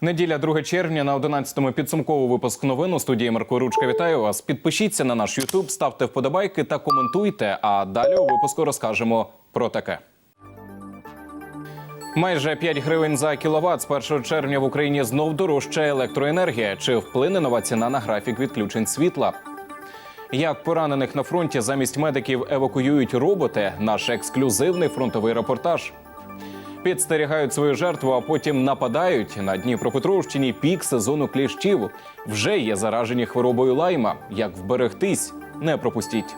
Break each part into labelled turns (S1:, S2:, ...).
S1: Неділя 2 червня на 11-му підсумковий випуск новин у студії Марко Ручка. Вітаю вас. Підпишіться на наш Ютуб, ставте вподобайки та коментуйте. А далі у випуску розкажемо про таке. Майже 5 гривень за кіловат з 1 червня в Україні знов дорожчає електроенергія. Чи вплине нова ціна на графік відключень світла? Як поранених на фронті замість медиків евакуюють роботи? Наш ексклюзивний фронтовий репортаж. Підстерігають свою жертву, а потім нападають на Дніпропетровщині пік сезону кліщів. Вже є заражені хворобою лайма. Як вберегтись? Не пропустіть.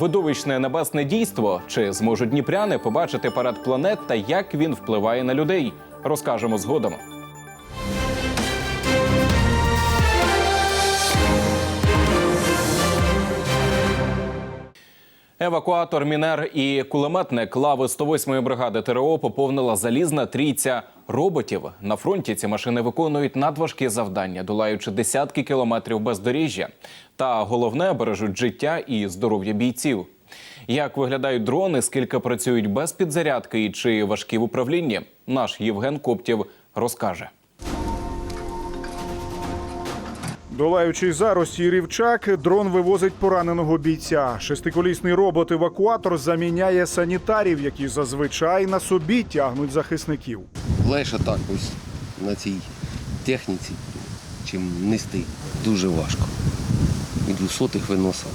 S1: Видовищне небесне дійство. Чи зможуть дніпряни побачити парад планет та як він впливає на людей? Розкажемо згодом. Евакуатор, мінер і кулеметник лави 108-ї бригади ТРО поповнила залізна трійця роботів. На фронті ці машини виконують надважкі завдання, долаючи десятки кілометрів бездоріжжя. Та головне бережуть життя і здоров'я бійців. Як виглядають дрони, скільки працюють без підзарядки і чи важкі в управлінні, наш Євген Коптів розкаже.
S2: Долаючи зарості рівчак, дрон вивозить пораненого бійця. Шестиколісний робот-евакуатор заміняє санітарів, які зазвичай на собі тягнуть захисників.
S3: Легше так ось на цій техніці, чим нести. Дуже важко. І двохсотих виносили,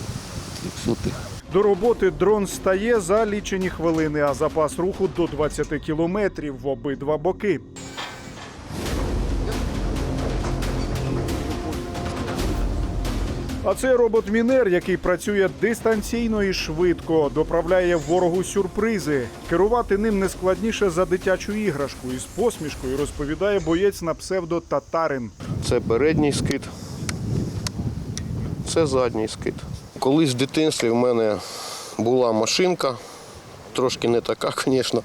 S3: трьохсотих.
S2: До роботи дрон стає за лічені хвилини, а запас руху до 20 кілометрів в обидва боки. А це робот-мінер, який працює дистанційно і швидко, доправляє ворогу сюрпризи. Керувати ним не складніше за дитячу іграшку. Із посмішкою розповідає боєць на псевдо Татарин.
S4: Це передній скид, це задній скид. Колись в дитинстві в мене була машинка, трошки не така, звісно.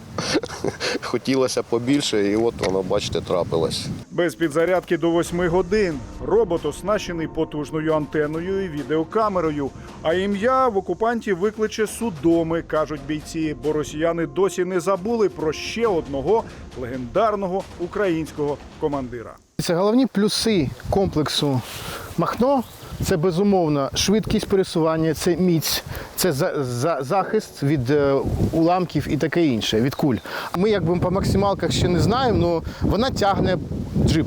S4: Хотілося побільше, і от воно, бачите, трапилось.
S2: Без підзарядки до 8 годин. Робот оснащений потужною антеною і відеокамерою. А ім'я в окупантів викличе судоми, кажуть бійці, бо росіяни досі не забули про ще одного легендарного українського командира.
S5: Це головні плюси комплексу Махно. Це безумовно швидкість пересування, це міць, це за, за, захист від е, уламків і таке інше, від куль. Ми якби по максималках ще не знаємо, але вона тягне джип.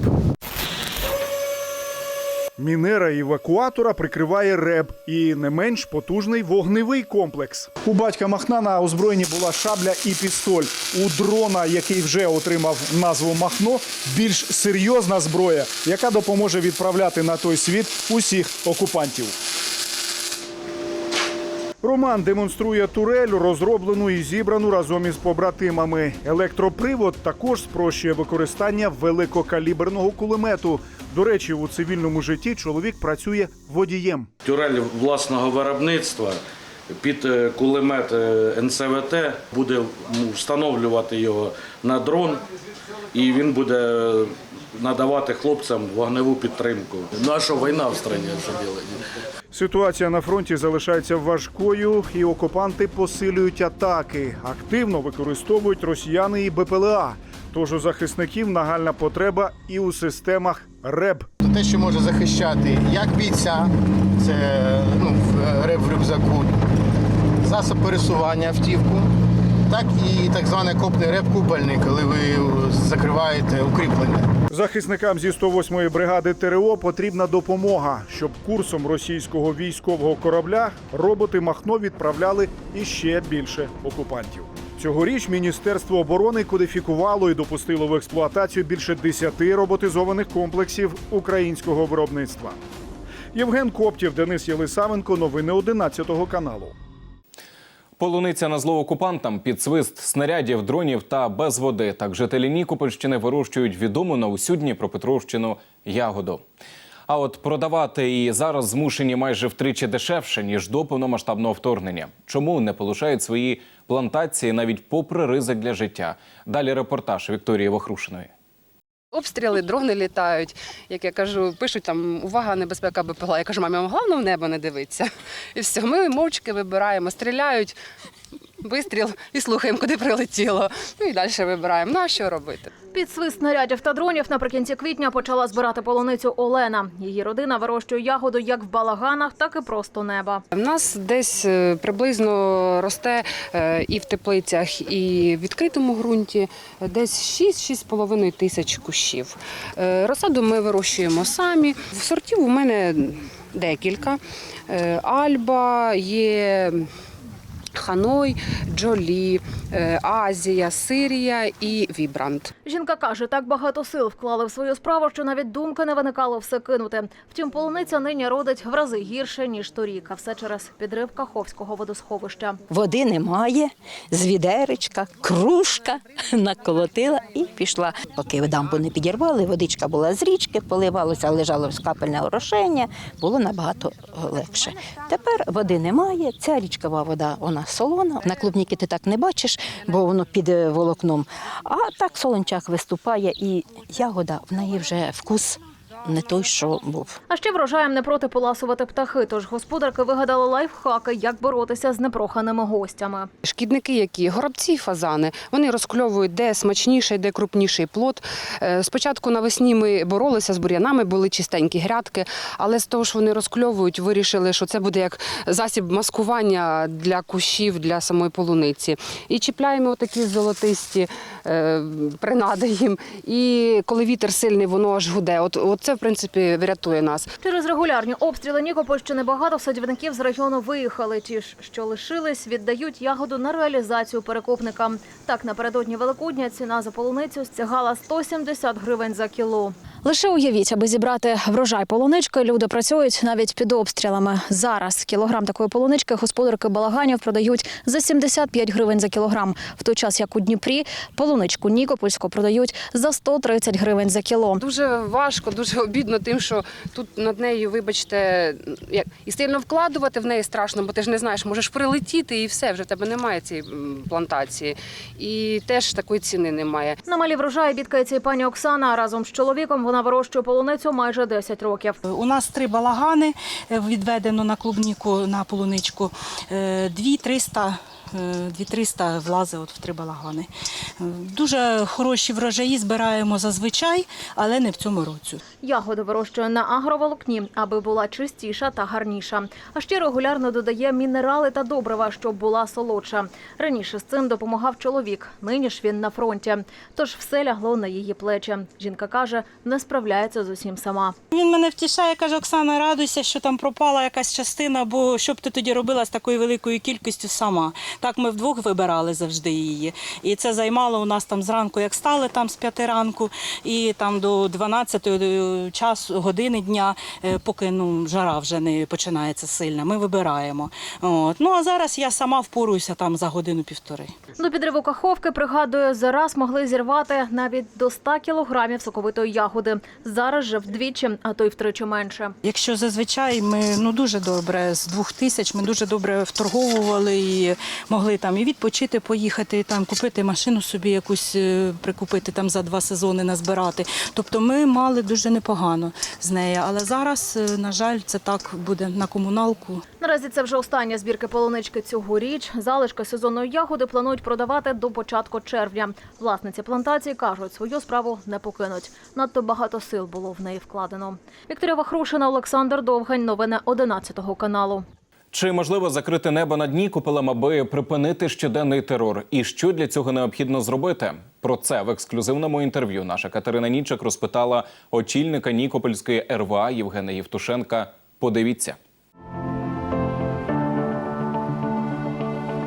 S2: Мінера евакуатора прикриває РЕБ і не менш потужний вогневий комплекс. У батька Махна на озброєнні була шабля і пістоль. У дрона, який вже отримав назву Махно, більш серйозна зброя, яка допоможе відправляти на той світ усіх окупантів. Роман демонструє турель, розроблену і зібрану разом із побратимами. Електропривод також спрощує використання великокаліберного кулемету. До речі, у цивільному житті чоловік працює водієм.
S6: Тюрель власного виробництва під е, кулемет е, НСВТ буде встановлювати його на дрон, і він буде надавати хлопцям вогневу підтримку. Наша війна в країні, що робити.
S2: Ситуація на фронті залишається важкою, і окупанти посилюють атаки. Активно використовують росіяни і БПЛА. Тож у захисників нагальна потреба і у системах РЕБ.
S5: Те, що може захищати як бійця, це ну, в- реп в рюкзаку, засоб пересування автівку, так і так зване копний реп купольний, коли ви закриваєте укріплення.
S2: Захисникам зі 108-ї бригади ТРО потрібна допомога, щоб курсом російського військового корабля роботи Махно відправляли іще більше окупантів. Цьогоріч Міністерство оборони кодифікувало і допустило в експлуатацію більше 10 роботизованих комплексів українського виробництва. Євген Коптів, Денис Єлисавенко. Новини 11 каналу.
S1: Полуниця на зло окупантам під свист снарядів, дронів та без води. Так жителі Нікопольщини вирощують відому на усю Дніпропетровщину ягоду. А от продавати її зараз змушені майже втричі дешевше ніж до повномасштабного вторгнення. Чому не полишають свої плантації навіть попри ризик для життя? Далі репортаж Вікторії Вохрушиної.
S7: Обстріли, дрони літають. Як я кажу, пишуть там увага, небезпека БПЛА. Я кажу, мамі, головне в небо не дивитися. І все. Ми мовчки вибираємо, стріляють. Вистріл і слухаємо, куди прилетіло. Ну і далі вибираємо. Ну а що робити?
S8: Під свист снарядів та дронів наприкінці квітня почала збирати полуницю Олена. Її родина вирощує ягоду як в балаганах, так і просто неба.
S7: У нас десь е, приблизно росте е, і в теплицях, і в відкритому ґрунті десь 6-6,5 тисяч кущів. Е, Розсаду ми вирощуємо самі. В Сортів у мене декілька. Альба, є Ханой, Джолі, е, Азія, Сирія і Вібрант.
S8: Жінка каже, так багато сил вклали в свою справу, що навіть думки не виникало все кинути. Втім, полуниця нині родить в рази гірше ніж торік, а все через підрив Каховського водосховища.
S9: Води немає, з відеречка, кружка наколотила і пішла. Поки дамбу не підірвали, водичка була з річки, поливалося, лежало капельне орошення, було набагато легше. Тепер води немає, ця річкова вода вона солона. На клубніки ти так не бачиш, бо воно під е, волокном. А так солончак виступає, і ягода в неї вже вкус не той, що був.
S8: А ще врожаєм не проти поласувати птахи. Тож господарки вигадали лайфхаки, як боротися з непроханими гостями.
S7: Шкідники, які горобці, і фазани, вони розкльовують де смачніший, де крупніший плод. Е, Спочатку навесні ми боролися з бур'янами, були чистенькі грядки, але з того, що вони розкльовують, вирішили, що це буде як засіб маскування для кущів, для самої полуниці. І чіпляємо такі золотисті е, принади їм. І коли вітер сильний, воно аж гуде. От, от це, в принципі, врятує нас.
S8: Через регулярні обстріли Нікопольщини багато садівників з району виїхали. Ті ж, що лишились, віддають ягоду на реалізацію перекупникам. Так, напередодні Великодня ціна за полуницю стягала 170 гривень за кіло.
S10: Лише уявіть, аби зібрати врожай полунички, люди працюють навіть під обстрілами. Зараз кілограм такої полунички господарки балаганів продають за 75 гривень за кілограм, в той час як у Дніпрі полуничку Нікопольську продають за 130 гривень за кіло.
S7: Дуже важко, дуже обідно тим, що тут над нею, вибачте, як і сильно вкладувати в неї страшно, бо ти ж не знаєш, можеш прилетіти і все, вже в тебе немає цієї плантації. І теж такої ціни немає.
S8: На малі врожаї бідкається і пані Оксана. Разом з чоловіком вона вирощує полуницю майже 10 років.
S11: У нас три балагани е, відведено на клубніку, на полуничку. Е, Дві 300 е, 2300 влазить от в три балагани. Е, Дуже хороші врожаї збираємо зазвичай, але не в цьому році.
S8: Ягоду вирощує на агроволокні, аби була чистіша та гарніша. А ще регулярно додає мінерали та добрива, щоб була солодша. Раніше з цим допомагав чоловік. Нині ж він на фронті. Тож все лягло на її плечі. Жінка каже, не справляється з усім сама.
S11: Він мене втішає, каже, Оксана, радуйся, що там пропала якась частина, бо що б ти тоді робила з такою великою кількістю сама. Так ми вдвох вибирали завжди її. І це займало у нас там зранку, як стали там з п'яти ранку, і там до 12 часу, години дня, е, поки ну, жара вже не починається сильна, ми вибираємо. От. Ну а зараз я сама впоруюся там за годину-півтори.
S8: До підриву каховки, пригадує, зараз могли зірвати навіть до 100 кілограмів соковитої ягоди. Зараз же вдвічі, а то й втричі менше.
S11: Якщо зазвичай ми ну дуже добре з двох тисяч ми дуже добре вторговували і могли там і відпочити, поїхати, там купити машину собі якусь е, прикупити там за два сезони назбирати. Тобто ми мали дуже непогано з нею. Але зараз, е, на жаль, це так буде на комуналку.
S8: Наразі це вже остання збірка полунички цьогоріч. Залишки сезонної ягоди планують продавати до початку червня. Власниці плантації кажуть, свою справу не покинуть. Надто багато сил було в неї вкладено. Вікторія Вахрушина, Олександр Довгань. Новини 11 каналу.
S1: Чи можливо закрити небо над Нікопелем, аби припинити щоденний терор? І що для цього необхідно зробити? Про це в ексклюзивному інтерв'ю наша Катерина Нічик розпитала очільника Нікопольської РВА Євгена Євтушенка. Подивіться.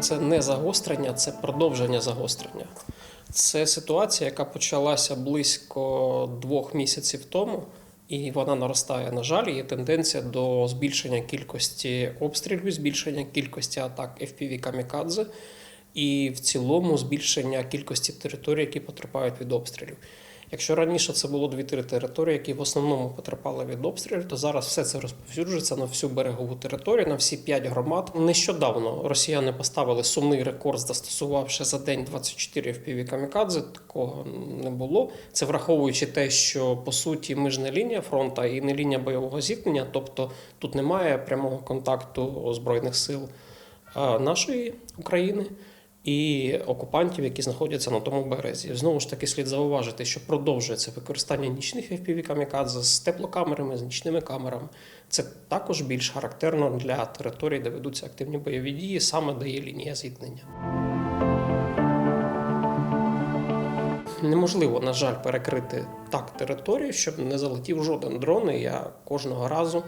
S12: Це не загострення, це продовження загострення. Це ситуація, яка почалася близько двох місяців тому, і вона наростає. На жаль, є тенденція до збільшення кількості обстрілів, збільшення кількості атак FPV камікадзе і в цілому збільшення кількості територій, які потерпають від обстрілів. Якщо раніше це було дві-три території, які в основному потерпали від обстрілів, то зараз все це розповсюджується на всю берегову територію, на всі п'ять громад. Нещодавно росіяни поставили сумний рекорд, застосувавши за день 24 FPV камікадзе. Такого не було. Це враховуючи те, що по суті ми ж не лінія фронту і не лінія бойового зіткнення, тобто тут немає прямого контакту збройних сил нашої України і окупантів, які знаходяться на тому березі. Знову ж таки, слід зауважити, що продовжується використання нічних fpv камікадзе з теплокамерами, з нічними камерами. Це також більш характерно для територій, де ведуться активні бойові дії, саме де є лінія зіткнення. Неможливо, на жаль, перекрити так територію, щоб не залетів жоден дрон. І я кожного разу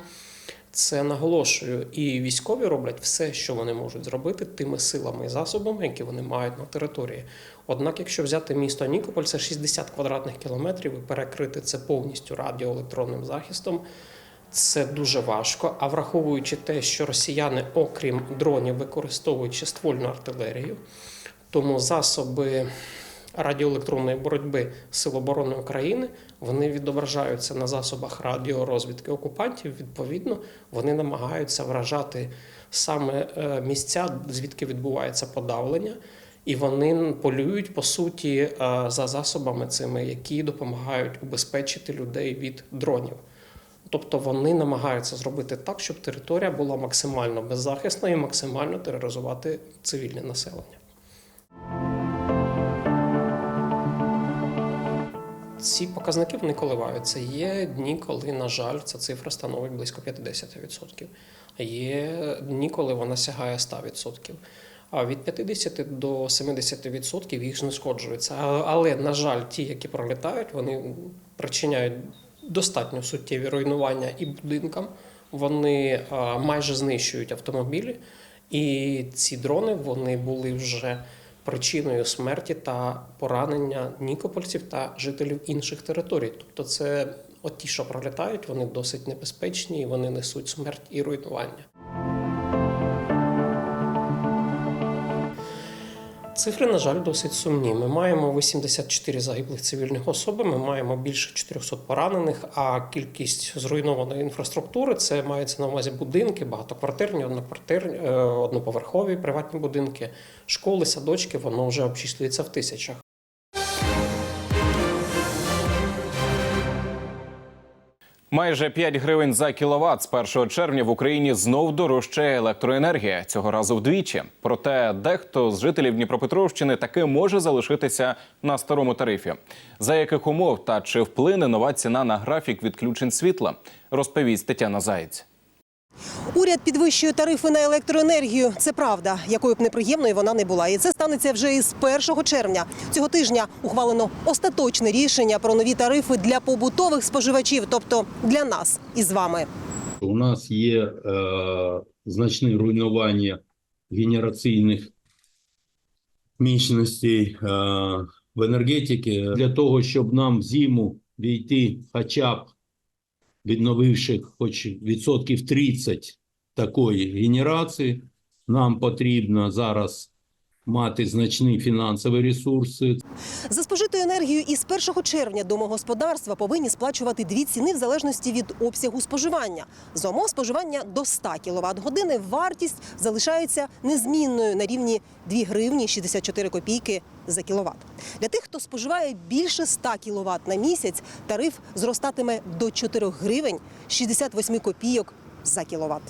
S12: це наголошую. І військові роблять все, що вони можуть зробити тими силами і засобами, які вони мають на території. Однак, якщо взяти місто Нікополь, це 60 квадратних кілометрів, і перекрити це повністю радіоелектронним захистом. Це дуже важко. А враховуючи те, що росіяни, окрім дронів, використовують ще ствольну артилерію, тому засоби радіоелектронної боротьби Сил оборони України вони відображаються на засобах радіорозвідки окупантів. Відповідно, вони намагаються вражати саме е, місця, звідки відбувається подавлення. І вони полюють по суті е, за засобами цими, які допомагають убезпечити людей від дронів. Тобто вони намагаються зробити так, щоб територія була максимально беззахисна і максимально тероризувати цивільне населення. Ці показники вони коливаються. Є дні, коли, на жаль, ця цифра становить близько 50%. Є дні, коли вона сягає 100%. А від 50 до 70% їх знешкоджується. Але, на жаль, ті, які пролітають, вони причиняють достатньо суттєві руйнування і будинкам. Вони майже знищують автомобілі. І ці дрони вони були вже причиною смерті та поранення нікопольців та жителів інших територій. Тобто, це от ті, що пролітають, вони досить небезпечні і вони несуть смерть і руйнування. Цифри, на жаль, досить сумні. Ми маємо 84 загиблих цивільних особи, ми маємо більше 400 поранених, а кількість зруйнованої інфраструктури це мається на увазі будинки, багатоквартирні, одноквартирні, е, одноповерхові приватні будинки, школи, садочки, воно вже обчислюється в тисячах.
S1: Майже 5 гривень за кіловат з 1 червня в Україні знов дорожчає електроенергія цього разу вдвічі. Проте дехто з жителів Дніпропетровщини таки може залишитися на старому тарифі. За яких умов та чи вплине нова ціна на графік відключень світла, розповість Тетяна Заєць.
S13: Уряд підвищує тарифи на електроенергію. Це правда, якою б неприємною вона не була. І це станеться вже із 1 червня. Цього тижня ухвалено остаточне рішення про нові тарифи для побутових споживачів, тобто для нас із вами.
S14: У нас є е, значне руйнування генераційних міцностей е, в енергетиці. Для того, щоб нам зиму війти хоча б відновивши хоч відсотків 30 такої генерації, нам потрібно зараз мати значні фінансові ресурси.
S13: За спожиту енергію із 1 червня домогосподарства повинні сплачувати дві ціни в залежності від обсягу споживання. За умов споживання до 100 кВт години вартість залишається незмінною на рівні 2 гривні 64 копійки за кіловат. Для тих, хто споживає більше 100 кВт на місяць, тариф зростатиме до 4 гривень 68 копійок за кіловат.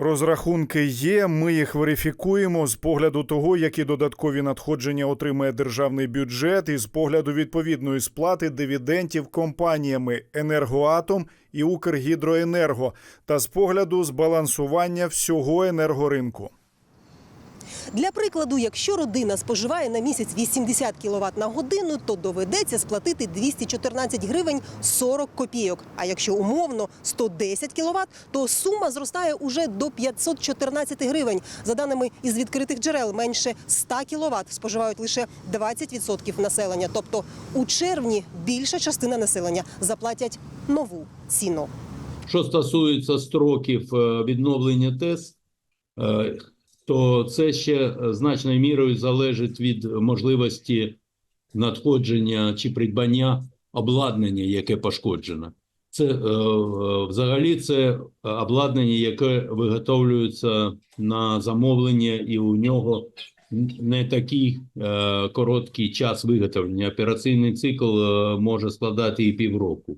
S2: Розрахунки є. Ми їх верифікуємо з погляду того, які додаткові надходження отримає державний бюджет, і з погляду відповідної сплати дивідендів компаніями Енергоатом і Укргідроенерго, та з погляду збалансування всього енергоринку.
S13: Для прикладу, якщо родина споживає на місяць 80 кВт на годину, то доведеться сплатити 214 гривень 40 копійок. А якщо умовно 110 кВт, то сума зростає уже до 514 гривень. За даними із відкритих джерел, менше 100 кВт споживають лише 20% населення. Тобто у червні більша частина населення заплатять нову ціну.
S14: Що стосується строків е, відновлення ТЕС, е, то це ще е, значною мірою залежить від можливості надходження чи придбання обладнання, яке пошкоджено. Це е, взагалі це обладнання, яке виготовлюється на замовлення, і у нього не такий е, короткий час виготовлення. Операційний цикл е, може складати і півроку.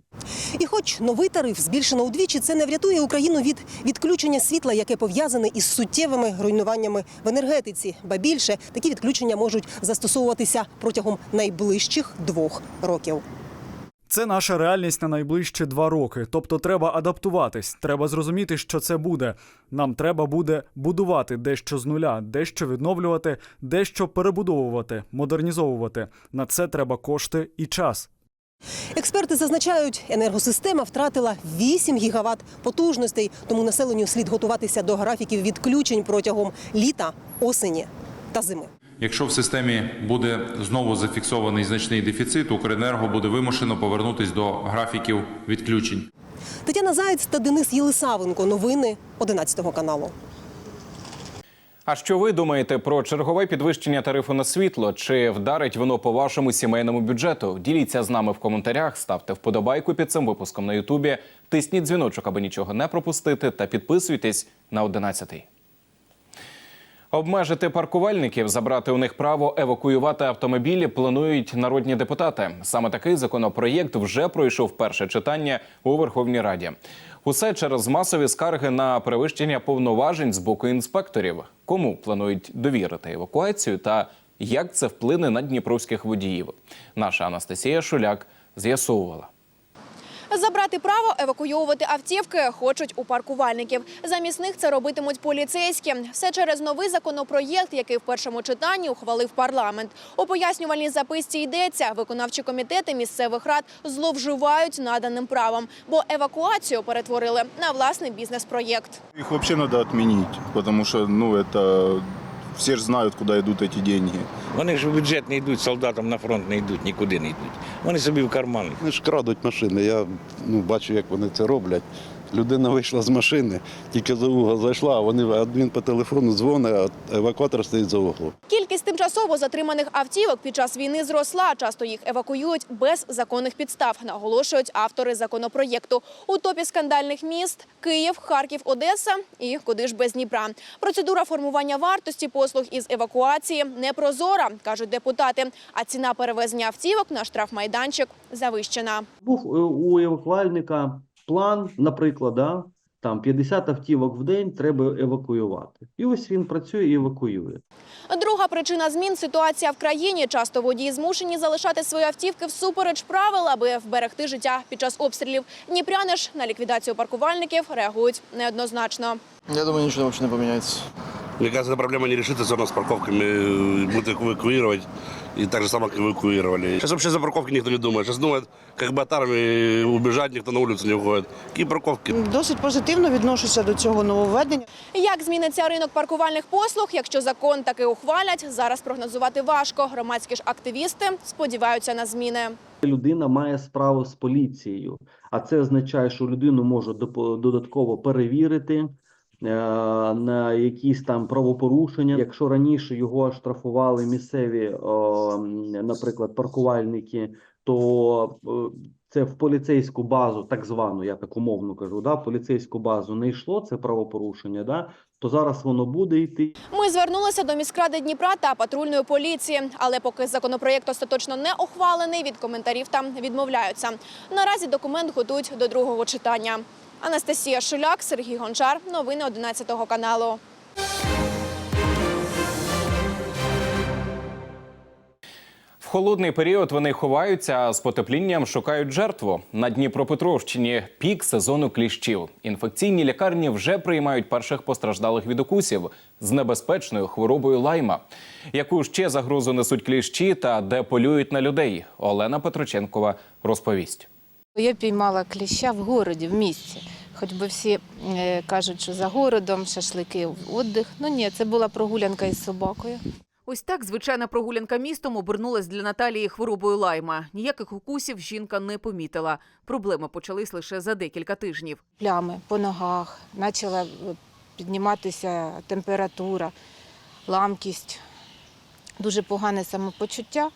S13: І хоч новий тариф збільшено удвічі, це не врятує Україну від відключення світла, яке пов'язане із суттєвими руйнуваннями в енергетиці. Ба більше такі відключення можуть застосовуватися протягом найближчих двох років.
S15: Це наша реальність на найближчі два роки. Тобто треба адаптуватись, треба зрозуміти, що це буде. Нам треба буде будувати дещо з нуля, дещо відновлювати, дещо перебудовувати, модернізовувати. На це треба кошти і час.
S13: Експерти зазначають, енергосистема втратила 8 гігават потужностей, тому населенню слід готуватися до графіків відключень протягом літа, осені та зими.
S16: Якщо в системі буде знову зафіксований значний дефіцит, Укренерго буде вимушено повернутись до графіків відключень.
S13: Тетяна Заєць та Денис Єлисавенко. Новини 11 каналу.
S1: А що ви думаєте про чергове підвищення тарифу на світло? Чи вдарить воно по вашому сімейному бюджету? Діліться з нами в коментарях, ставте вподобайку під цим випуском на Ютубі, тисніть дзвіночок, аби нічого не пропустити, та підписуйтесь на 11. Обмежити паркувальників, забрати у них право евакуювати автомобілі планують народні депутати. Саме такий законопроєкт вже пройшов перше читання у Верховній Раді. Усе через масові скарги на перевищення повноважень з боку інспекторів. Кому планують довірити евакуацію та як це вплине на дніпровських водіїв? Наша Анастасія Шуляк з'ясовувала.
S17: Забрати право евакуйовувати автівки хочуть у паркувальників. Замість них це робитимуть поліцейські. Все через новий законопроєкт, який в першому читанні ухвалив парламент. У пояснювальній записці йдеться, виконавчі комітети місцевих рад зловживають наданим правом, бо евакуацію перетворили на власний бізнес-проєкт.
S18: Их вообще надо отменить, потому что, ну, это все ж знають, куди йдуть ці деньги.
S19: Вони ж в бюджет не йдуть, солдатам на фронт не йдуть, нікуди не йдуть. Вони собі в карман.
S20: Вони ж крадуть машини. Я ну, бачу, як вони це роблять. Людина вийшла з машини, тільки за угол зайшла, а вони він по телефону дзвонить, а евакуатор стоїть за углом.
S17: Кількість тимчасово затриманих автівок під час війни зросла. Часто їх евакуюють без законних підстав, наголошують автори законопроєкту. У топі скандальних міст Київ, Харків, Одеса і куди ж без Дніпра. Процедура формування вартості послуг із евакуації непрозора, кажуть депутати. А ціна перевезення автівок на штрафмайданчик завищена.
S21: Був е, у евакуальника план, наприклад, да, там 50 автівок в день треба евакуювати. І ось він працює і евакуює.
S17: Друга причина змін ситуація в країні. Часто водії змушені залишати свої автівки всупереч правил, аби вберегти життя під час обстрілів. Дніпряни ж на ліквідацію паркувальників реагують неоднозначно.
S22: Я думаю, ничего вообще не поменяется.
S23: Мне кажется, эта проблема не решится все равно с парковками. э, Будут их эвакуировать. И так же само, как эвакуировали. Сейчас вообще за парковки никто не думает. Сейчас думают, как бы от армии убежать, никто на улицу не выходит. Какие парковки?
S24: Досить позитивно відношуся до цього нововведення.
S17: Як зміниться ринок паркувальних послуг, якщо закон таки ухвалять, зараз прогнозувати важко. Громадські ж активісти сподіваються на зміни.
S21: Людина має справу з поліцією, а це означає, що людину можуть допо- додатково перевірити е, на якісь там правопорушення. Якщо раніше його штрафували місцеві, наприклад, паркувальники, то е, це в поліцейську базу, так звану, я так умовно кажу, да, поліцейську базу не йшло це правопорушення, да, то зараз воно буде йти.
S17: Ми звернулися до міськради Дніпра та патрульної поліції, але поки законопроєкт остаточно не ухвалений, від коментарів там відмовляються. Наразі документ готують до другого читання. Анастасія Шуляк, Сергій Гончар. Новини 11 каналу.
S1: В холодний період вони ховаються, а з потеплінням шукають жертву. На Дніпропетровщині пік сезону кліщів. Інфекційні лікарні вже приймають перших постраждалих від укусів з небезпечною хворобою лайма. Яку ще загрозу несуть кліщі та де полюють на людей? Олена Петроченкова розповість.
S25: Я піймала кліща в городі, в місті. Хоч би всі е, кажуть, що за городом, шашлики, віддих. Ну ні, це була прогулянка із собакою.
S26: Ось так звичайна прогулянка містом обернулась для Наталії хворобою лайма. Ніяких укусів жінка не помітила. Проблеми почались лише за декілька тижнів.
S25: Плями по ногах, почала е, підніматися температура, ламкість, дуже погане самопочуття.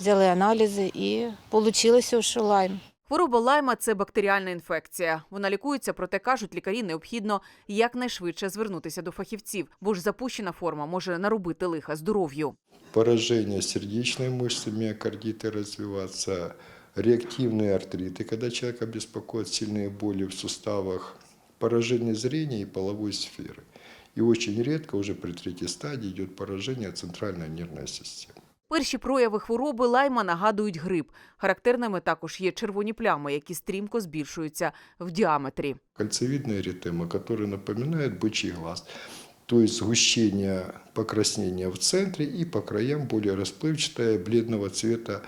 S25: Взяли аналізи і вийшло, що лайм.
S26: Хвороба лайма це бактеріальна інфекція. Вона лікується, проте кажуть, лікарі необхідно якнайшвидше звернутися до фахівців, бо ж запущена форма може наробити лиха здоров'ю.
S27: поражение сердечной мышцы, миокардиты развиваться, реактивные артриты, когда человека беспокоят сильные боли в суставах, поражение зрения и половой сферы. И очень редко, уже при третьей стадии, идет поражение центральной нервной системы.
S26: Перші прояви хвороби лайма нагадують грип. Характерними також є червоні плями, які стрімко збільшуються в діаметрі.
S27: Кольцевидная эритема, которая напоминает бычий глаз. То есть сгущение покраснения в центре и по краям более расплывчатое бледного цвета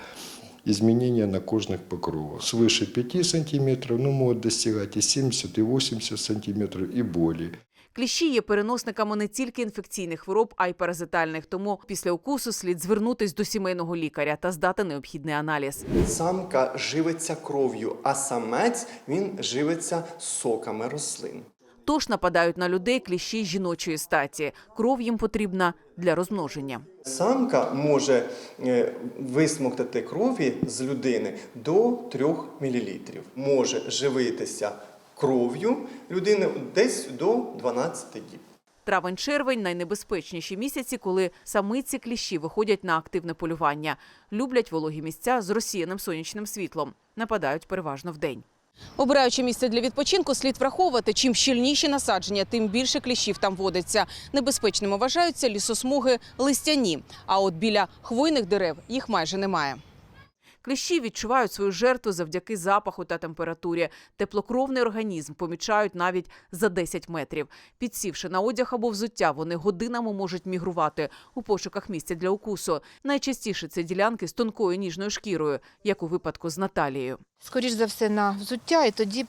S27: изменения на кожных покровах. Свыше 5 сантиметров, но могут достигать и 70, и 80 сантиметров и более.
S26: Кліщі є переносниками не тільки інфекційних хвороб, а й паразитальних. Тому після укусу слід звернутись до сімейного лікаря та здати необхідний аналіз.
S28: Самка живиться кров'ю, а самець він живиться соками рослин.
S26: Тож нападають на людей кліщі жіночої статі. Кров їм потрібна для розмноження.
S28: Самка може е, висмоктати крові з людини до 3 мл. Може живитися кров'ю людини десь до 12 діб.
S26: Травень-червень найнебезпечніші місяці, коли самиці кліщі виходять на активне полювання. Люблять вологі місця з розсіяним сонячним світлом. Нападають переважно вдень.
S29: Обираючи місце для відпочинку, слід враховувати, чим щільніші насадження, тим більше кліщів там водиться. Небезпечними вважаються лісосмуги листяні. А от біля хвойних дерев їх майже немає.
S26: Кліщі відчувають свою жертву завдяки запаху та температурі. Теплокровний організм помічають навіть за 10 метрів. Підсівши на одяг або взуття, вони годинами можуть мігрувати у пошуках місця для укусу. Найчастіше це ділянки з тонкою ніжною шкірою, як у випадку з Наталією.
S25: Скоріш за все на взуття, і тоді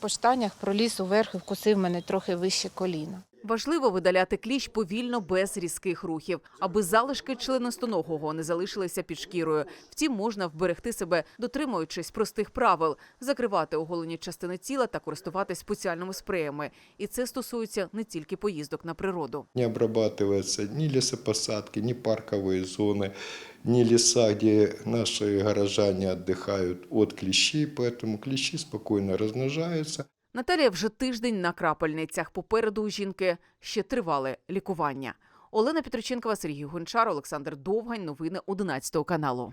S25: по штанях проліз уверх і вкусив мене трохи вище коліна.
S26: Важливо видаляти кліщ повільно, без різких рухів, аби залишки членистоногого не залишилися під шкірою. Втім, можна вберегти себе, дотримуючись простих правил, закривати оголені частини тіла та користуватись спеціальними спреями. І це стосується не тільки поїздок на природу.
S27: Не обрабатываются ни лесопосадки, ни парковые зоны, ни леса, где наши горожане отдыхают от клещей, поэтому клещи спокойно размножаются.
S26: Наталія вже тиждень на крапельницях. Попереду у жінки ще тривале лікування. Олена Петроченкова, Сергій Гончар, Олександр Довгань. Новини 11 каналу.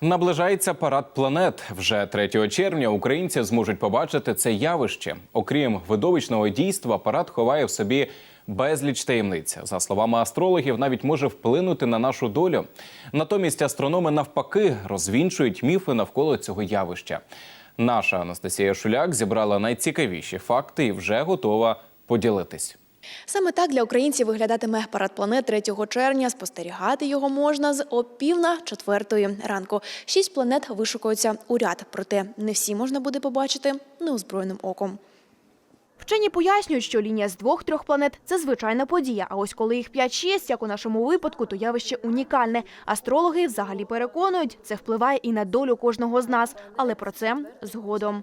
S1: Наближається парад планет. Вже 3 червня українці зможуть побачити це явище. Окрім видовищного дійства, парад ховає в собі безліч таємниць. За словами астрологів, навіть може вплинути на нашу долю. Натомість астрономи навпаки розвінчують міфи навколо цього явища. Наша Анастасія Шуляк зібрала найцікавіші факти і вже готова поділитись.
S17: Саме так для українців виглядатиме парад планет 3 червня. Спостерігати його можна з опів на четвертої ранку. Шість планет вишукуються у ряд, проте не всі можна буде побачити неозброєним оком. Вчені пояснюють, що лінія з двох-трьох планет це звичайна подія. А ось коли їх 5-6, як у нашому випадку, то явище унікальне. Астрологи взагалі переконують, це впливає і на долю кожного з нас, але про це згодом.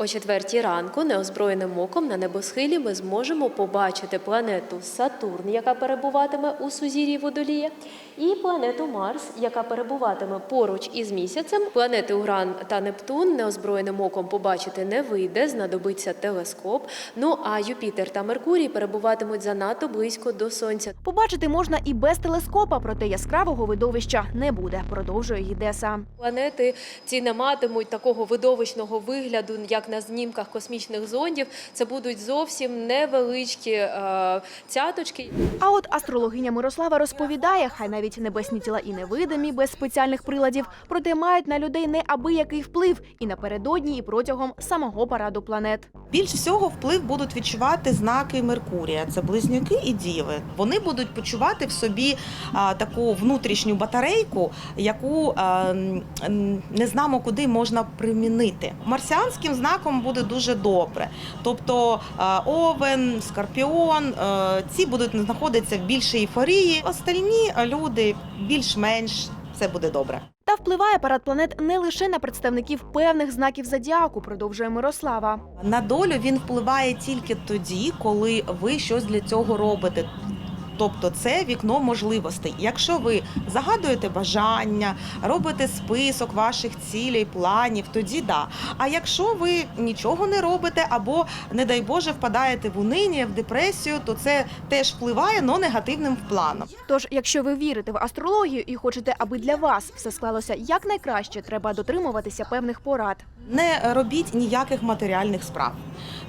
S30: О четвертій ранку неозброєним оком на небосхилі ми зможемо побачити планету Сатурн, яка перебуватиме у сузір'ї Водолія, і планету Марс, яка перебуватиме поруч із місяцем. Планети Уран та Нептун неозброєним оком побачити не вийде, знадобиться телескоп. Ну а Юпітер та Меркурій перебуватимуть занадто близько до сонця.
S17: Побачити можна і без телескопа, проте яскравого видовища не буде. Продовжує Гідеса.
S30: Планети ці не матимуть такого видовищного вигляду, як на знімках космічних зондів. Це будуть зовсім невеличкі е, цяточки.
S17: А от астрологиня Мирослава розповідає, хай навіть небесні тіла і невидимі без спеціальних приладів, проте мають на людей неабиякий вплив і напередодні, і протягом самого параду планет.
S24: Більш всього вплив будуть відчувати знаки Меркурія. Це близнюки і діви. Вони будуть почувати в собі а, таку внутрішню батарейку, яку а, не знамо куди можна примінити. Марсіанським знаком буде дуже добре. Тобто овен, скорпіон, ці будуть знаходитися в більшій ейфорії. Остальні люди більш-менш все буде добре.
S17: Та впливає парад планет не лише на представників певних знаків зодіаку, продовжує Мирослава.
S24: На долю він впливає тільки тоді, коли ви щось для цього робите. Тобто це вікно можливостей. Якщо ви загадуєте бажання, робите список ваших цілей, планів, тоді да. А якщо ви нічого не робите або, не дай Боже, впадаєте в униння, в депресію, то це теж впливає, але негативним планом.
S31: Тож, якщо ви вірите в астрологію і хочете, аби для вас все склалося якнайкраще, треба дотримуватися певних порад.
S24: Не робіть ніяких матеріальних справ.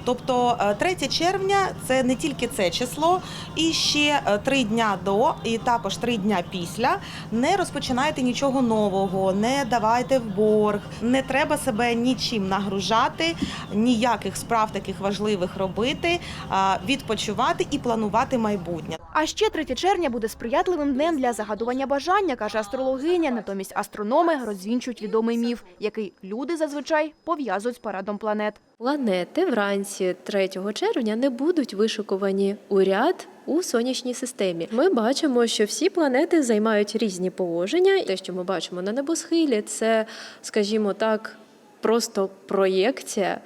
S24: Тобто е, 3 червня це не тільки це число, і ще е, три дня до, і також три дня після. Не розпочинайте нічого нового, не давайте в борг, не треба себе нічим нагружати, ніяких справ таких важливих робити, а, відпочивати і планувати майбутнє.
S31: А ще 3 червня буде сприятливим днем для загадування бажання, каже астрологиня. Натомість астрономи розвінчують відомий міф, який люди зазвичай пов'язують з парадом планет.
S30: Планети вранці 3 червня не будуть вишикувані у ряд у сонячній системі. Ми бачимо, що всі планети займають різні положення. Те, що ми бачимо на небосхилі, це, скажімо так, просто проєкція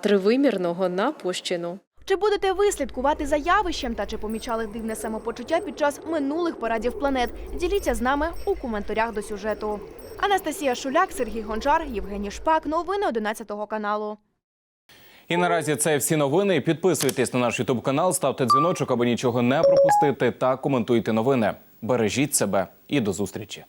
S30: тривимірного на площину.
S31: Чи будете ви слідкувати за явищем та чи помічали дивне самопочуття під час минулих парадів планет? Діліться з нами у коментарях до сюжету. Анастасія Шуляк, Сергій Гончар, Євгеній Шпак. Новини 11 каналу.
S1: І наразі це всі новини. Підписуйтесь на наш Ютуб канал, ставте дзвіночок, аби нічого не пропустити, та коментуйте новини. Бережіть себе і до зустрічі.